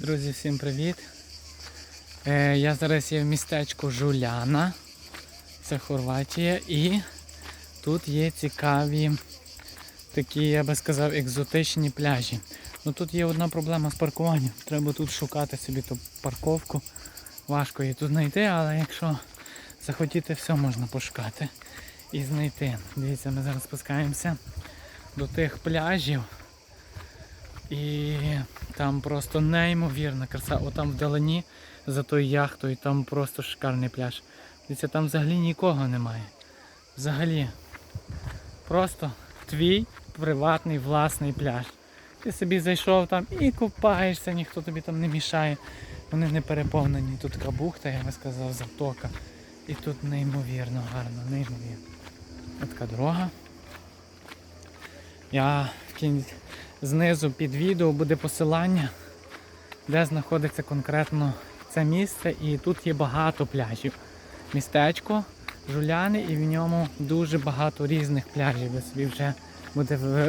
Друзі, всім привіт! Е, я зараз є в містечку Жуляна, це Хорватія, і тут є цікаві такі, я би сказав, екзотичні пляжі. Ну тут є одна проблема з паркуванням. Треба тут шукати собі ту парковку. Важко її тут знайти, але якщо захотіти, все можна пошукати і знайти. Дивіться, ми зараз спускаємося до тих пляжів. І там просто неймовірна краса. Отам вдалині за тою яхтою, там просто шикарний пляж. Дивіться, там взагалі нікого немає. Взагалі. Просто твій приватний власний пляж. Ти собі зайшов там і купаєшся, ніхто тобі там не мішає. Вони не переповнені. Тут така бухта, я би сказав, затока. І тут неймовірно гарно, неймовірно. Така дорога. Я в кінці знизу під відео буде посилання, де знаходиться конкретно це місце. І тут є багато пляжів. Містечко Жуляни, і в ньому дуже багато різних пляжів. Ви собі вже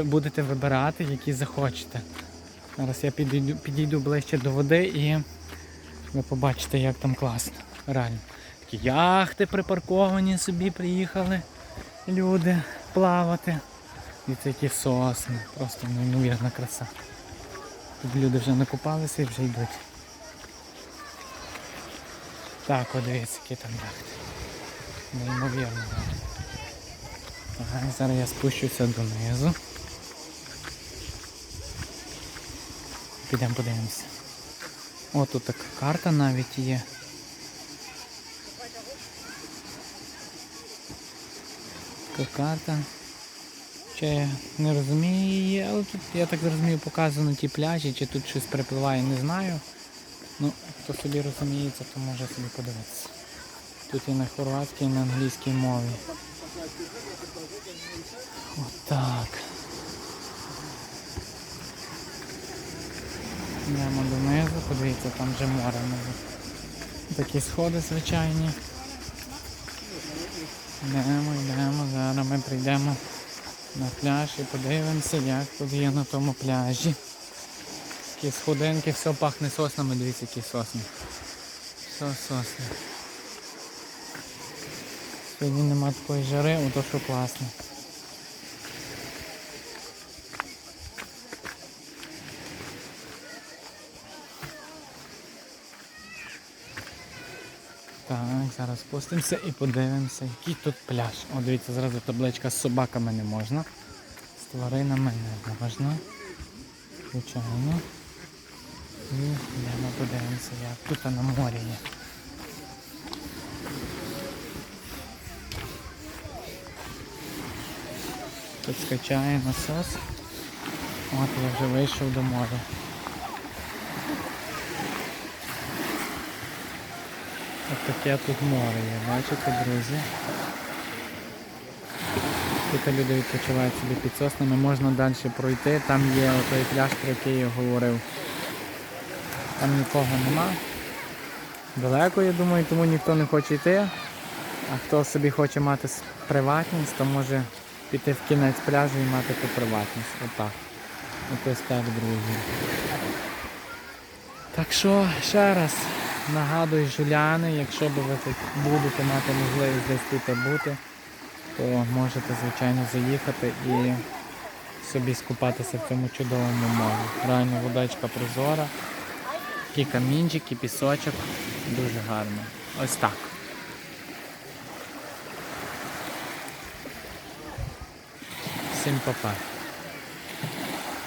будете, вибирати, які захочете. Зараз я підійду, підійду ближче до води і ви побачите, як там класно. Реально. Такі яхти припарковані собі приїхали люди плавати. Це які сосни. Просто неймовірна краса. Тут люди вже накупалися і вже йдуть. Так, от дивіться, які там яхти. Неймовірно. Ага, зараз я спущуся донизу. Підемо подивимося. О, тут така карта навіть є. Така карта. Ще не розумію але тут, я так зрозумію, показано ті пляжі, чи тут щось перепливає, не знаю. Ну, хто собі розуміється, то може собі подивитися. Тут і на хорватській, і на англійській мові. Отак. Йдемо донизу, подивіться, там вже море внизу. Такі сходи звичайні. Йдемо, йдемо, зараз ми прийдемо на пляж і подивимося, як тут є на тому пляжі. Такі сходинки, все пахне соснами, дивіться, які сосни. Все сосни. Сьогодні нема такої жари, ото що класно. Так, зараз спустимося і подивимося, який тут пляж. О, дивіться, зразу табличка з собаками не можна. З тваринами не можна. Звичайно. І йдемо подивимося, як тут на морі є. Тут скачає насос. От я вже вийшов до моря. Ось таке тут море є, бачите, друзі. Тут люди відпочивають собі під соснами, можна далі пройти, там є той пляж, про який я говорив. Там нікого нема. Далеко, я думаю, тому ніхто не хоче йти. А хто собі хоче мати приватність, то може піти в кінець пляжу і мати ту приватність. Отак. Ось так, друзі. Так що, ще раз нагадую, жуляни, якщо б ви тут будете мати можливість десь тут бути, то можете, звичайно, заїхати і собі скупатися в цьому чудовому морі. Реально водичка прозора, такі камінчики, пісочок, дуже гарно. Ось так. Всім па-па.